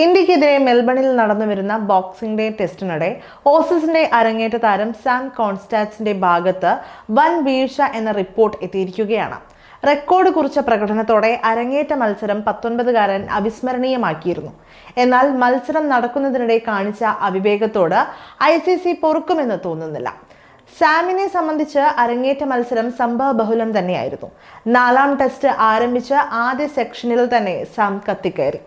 ഇന്ത്യക്കെതിരെ മെൽബണിൽ നടന്നുവരുന്ന ബോക്സിംഗ് ഡേ ടെസ്റ്റിനിടെ ഓസീസിന്റെ അരങ്ങേറ്റ താരം സാം കോൺസ്റ്റാറ്റ്സിന്റെ ഭാഗത്ത് വൻ വീഴ്ച എന്ന റിപ്പോർട്ട് എത്തിയിരിക്കുകയാണ്. റെക്കോർഡ് കുറിച്ച പ്രകടനത്തോടെ അരങ്ങേറ്റ മത്സരം പത്തൊൻപതുകാരൻ അവിസ്മരണീയമാക്കിയിരുന്നു. എന്നാൽ മത്സരം നടക്കുന്നതിനിടെ കാണിച്ച അവിവേകത്തോട് ഐ സി സി പൊറുക്കുമെന്ന് തോന്നുന്നില്ല. സാമിനെ സംബന്ധിച്ച് അരങ്ങേറ്റ മത്സരം സംഭവ ബഹുലം തന്നെയായിരുന്നു. നാലാം ടെസ്റ്റ് ആരംഭിച്ച ആദ്യ സെക്ഷനിൽ തന്നെ സാം കത്തിക്കയറി.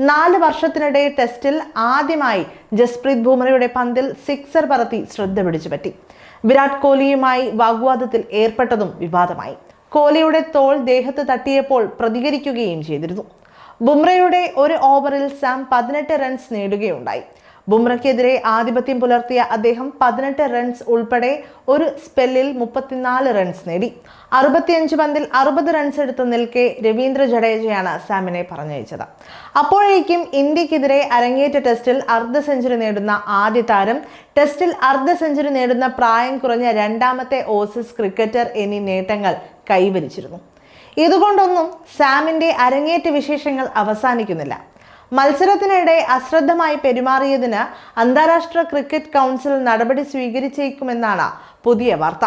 നാല് വർഷത്തിനിടെ ടെസ്റ്റിൽ ആദ്യമായി ജസ്പ്രീത് ബുംറയുടെ പന്തിൽ സിക്സർ പറത്തി ശ്രദ്ധ പിടിച്ചുപറ്റി. വിരാട് കോഹ്ലിയുമായി വാഗ്വാദത്തിൽ ഏർപ്പെട്ടതും വിവാദമായി. കോഹ്ലിയുടെ തോൾ ദേഹത്ത് തട്ടിയപ്പോൾ പ്രതികരിക്കുകയും ചെയ്തിരുന്നു. ബുംറയുടെ ഒരു ഓവറിൽ സാം പതിനെട്ട് റൺസ് നേടുകയുണ്ടായി. ബുംറയ്ക്കെതിരെ ആധിപത്യം പുലർത്തിയ അദ്ദേഹം പതിനെട്ട് റൺസ് ഉൾപ്പെടെ ഒരു സ്പെല്ലിൽ മുപ്പത്തിനാല് റൺസ് നേടി. അറുപത്തിയഞ്ച് പന്തിൽ അറുപത് റൺസ് എടുത്ത് നിൽക്കെ രവീന്ദ്ര ജഡേജയാണ് സാമിനെ പറഞ്ഞയച്ചത്. അപ്പോഴേക്കും ഇന്ത്യക്കെതിരെ അരങ്ങേറ്റ ടെസ്റ്റിൽ അർദ്ധ സെഞ്ചുറി നേടുന്ന ആദ്യ താരം ടെസ്റ്റിൽ അർദ്ധ സെഞ്ചുറി നേടുന്ന പ്രായം കുറഞ്ഞ രണ്ടാമത്തെ ഓസീസ് ക്രിക്കറ്റർ എന്നീ നേട്ടങ്ങൾ കൈവരിച്ചിരുന്നു. ഇതുകൊണ്ടൊന്നും സാമിന്റെ അരങ്ങേറ്റ വിശേഷങ്ങൾ അവസാനിക്കുന്നില്ല. മത്സരത്തിനിടെ അശ്രദ്ധമായി പെരുമാറിയതിന് അന്താരാഷ്ട്ര ക്രിക്കറ്റ് കൗൺസിൽ നടപടി സ്വീകരിച്ചേക്കുമെന്നാണ് പുതിയ വാർത്ത.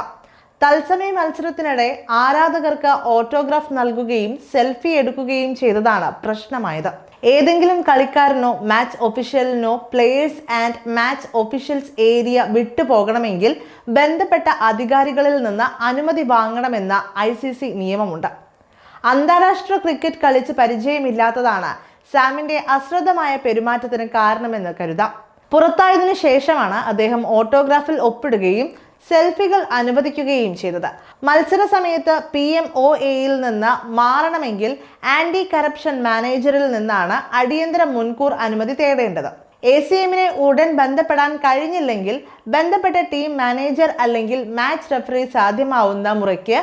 തത്സമയ മത്സരത്തിനിടെ ആരാധകർക്ക് ഓട്ടോഗ്രാഫ് നൽകുകയും സെൽഫി എടുക്കുകയും ചെയ്തതാണ് പ്രശ്നമായത്. ഏതെങ്കിലും കളിക്കാരനോ match ഒഫീഷ്യലിനോ players and match officials area വിട്ടുപോകണമെങ്കിൽ ബന്ധപ്പെട്ട അധികാരികളിൽ നിന്ന് അനുമതി വാങ്ങണമെന്ന ഐ നിയമമുണ്ട്. അന്താരാഷ്ട്ര ക്രിക്കറ്റ് കളിച്ച് പരിചയമില്ലാത്തതാണ് സാമിന്റെ അശ്രദ്ധമായ പെരുമാറ്റത്തിന് കാരണമെന്ന് കരുതാം. പുറത്തായതിനു ശേഷമാണ് അദ്ദേഹം ഓട്ടോഗ്രാഫിൽ ഒപ്പിടുകയും സെൽഫികൾ അനുവദിക്കുകയും ചെയ്തത്. മത്സര സമയത്ത് പി എം ഒ എയിൽ നിന്ന് മാറണമെങ്കിൽ ആന്റി കറപ്ഷൻ മാനേജറിൽ നിന്നാണ് അടിയന്തര മുൻകൂർ അനുമതി തേടേണ്ടത്. എ സി എമ്മിനെ ഉടൻ ബന്ധപ്പെടാൻ കഴിഞ്ഞില്ലെങ്കിൽ ബന്ധപ്പെട്ട ടീം മാനേജർ അല്ലെങ്കിൽ മാച്ച് റെഫറി സാധ്യമാവുന്ന മുറയ്ക്ക്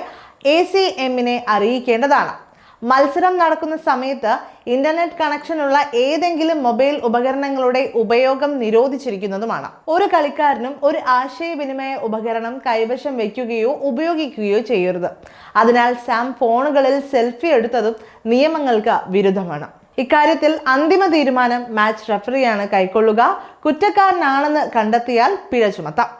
എ സി എമ്മിനെ അറിയിക്കേണ്ടതാണ്. മത്സരം നടക്കുന്ന സമയത്ത് ഇന്റർനെറ്റ് കണക്ഷനുള്ള ഏതെങ്കിലും മൊബൈൽ ഉപകരണങ്ങളുടെ ഉപയോഗം നിരോധിച്ചിരിക്കുന്നതുമാണ്. ഒരു കളിക്കാരനും ഒരു ആശയവിനിമയ ഉപകരണം കൈവശം വയ്ക്കുകയോ ഉപയോഗിക്കുകയോ ചെയ്യരുത്. അതിനാൽ സാം ഫോണുകളിൽ സെൽഫി എടുത്തതും നിയമങ്ങൾക്ക് വിരുദ്ധമാണ്. ഇക്കാര്യത്തിൽ അന്തിമ തീരുമാനം മാച്ച് റഫറിയാണ് കൈക്കൊള്ളുക. കുറ്റക്കാരനാണെന്ന് കണ്ടെത്തിയാൽ പിഴ ചുമത്താം.